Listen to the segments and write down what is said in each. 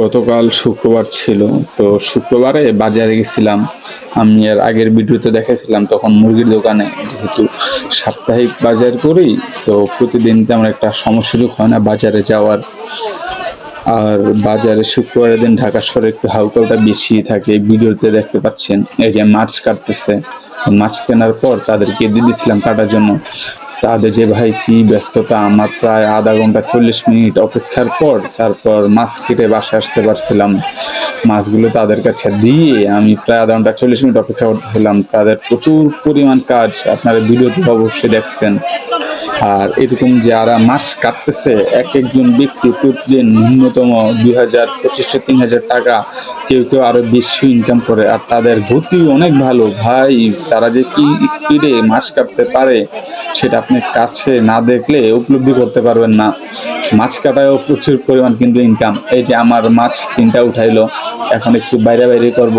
গতকাল শুক্রবার ছিল। তো শুক্রবারে বাজারে গেছিলাম। আমি আর আগের ভিডিওতে দেখাইছিলাম, তখন মুরগির দোকানে যেহেতু সাপ্তাহিক বাজার করি তো প্রতিদিন তেমন একটা সমস্যাযোগ হয় না বাজারে যাওয়ার। আর বাজারে শুক্রবারের দিন ঢাকা শহরে একটু হালকাটা বেশি থাকে ভিডিওতে দেখতে পাচ্ছেন। এই যে মাছ কাটতেছে, মাছ কেনার পর তাদেরকে দিয়ে দিয়েছিলাম কাটার জন্য। তাদের যে ভাই কি ব্যস্ততা, আমার প্রায় আধা ঘণ্টা চল্লিশ মিনিট অপেক্ষার পর তারপর মাছ কেটে বাসায় আসতে পারছিলাম। মাছগুলো তাদের কাছে দিয়ে আমি প্রায় আধা ঘণ্টা চল্লিশ মিনিট অপেক্ষা করতেছিলাম। তাদের প্রচুর পরিমাণ কাজ, আপনারা ভিডিওতে অবশ্যই দেখছেন। আর এরকম যারা মাছ কাটতেছে, এক একজন ব্যক্তি প্রতিদিন ন্যূনতম দুই হাজার পঁচিশশো, তিন হাজার টাকা কেউ কেউ আরও বেশি ইনকাম করে। আর তাদের গতি অনেক ভালো। ভাই, তারা যে কি স্পিডে মাছ কাটতে পারে, সেটা আপনি কাছে না দেখলে উপলব্ধি করতে পারবেন না। মাছ কাটায়ও প্রচুর পরিমাণ কিন্তু ইনকাম এই যে আমার মাছ তিনটা উঠাইলো, এখন একটু বাইরে বাইরে করব,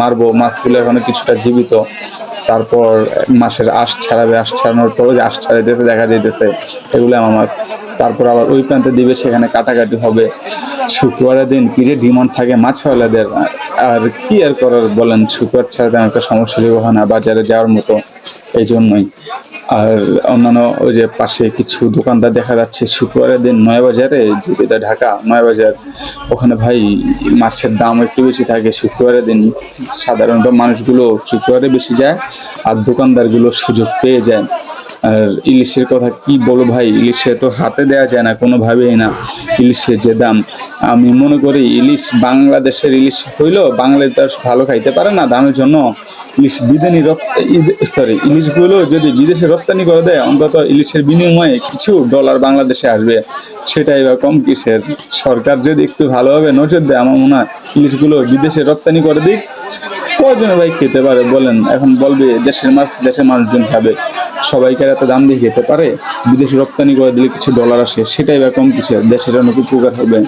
মারবো। মাছগুলো এখনও কিছুটা জীবিত। তারপর মাসের আঁশ ছাড়াবে, আঁশ ছাড়ানোর পর ওই আঁশ ছাড়াইতেছে দেখা যাইতেছে এগুলো আমার মাছ। তারপর আবার ওই প্রান্তে দিবে, সেখানে কাটাকাটি হবে। শুক্রবারের দিন কি যে ডিমান্ড থাকে মাছওয়ালাদের, আর কি আর করার বলেন, শুক্রবার ছাড়া তেমন একটা সমস্যা হয় না, বাজারে যাওয়ার মতো। এই জন্যই। আর অন্যান্য ওই যে পাশে কিছু দোকানদার দেখা যাচ্ছে, শুক্রবারের দিন নয়াবাজারে, যেটা ঢাকা, নয়াবাজার, ওখানে ভাই মাছের দাম একটু বেশি থাকে। শুক্রবারের দিন সাধারণত মানুষগুলো শুক্রবারে বেশি যায় আর দোকানদারগুলো সুযোগ পেয়ে যায়। আর ইলিশের কথা কি বলো ভাই, ইলিশে তো হাতে দেওয়া যায় না, কোনোভাবেই না। ইলিশের যে দাম, আমি মনে করি ইলিশ বাংলাদেশের ইলিশ হইল বাংলাদেশ ভালো খাইতে পারে না, দামের জন্য ইলিশ বিদেনি সরি ইলিশগুলো যদি বিদেশে রপ্তানি করে দেয়, অন্তত ইলিশের বিনিময়ে কিছু ডলার বাংলাদেশে আসবে। সেটাই বা কম কিসের? সরকার যদি একটু ভালোভাবে নজর দেয়, আমার মনে হয় ইলিশগুলো বিদেশে রপ্তানি করে দিক। কজনে ভাই খেতে পারে? বলেন, এখন বলবে দেশের মাছ, দেশের মানুষজন খাবে। সবাইকে এত দাম দিয়ে খেতে পারে? বিদেশে রপ্তানি করে দিলে কিছু ডলার আসে, সেটাই বা কম কিছু, দেশের জন্য উপকার হবে।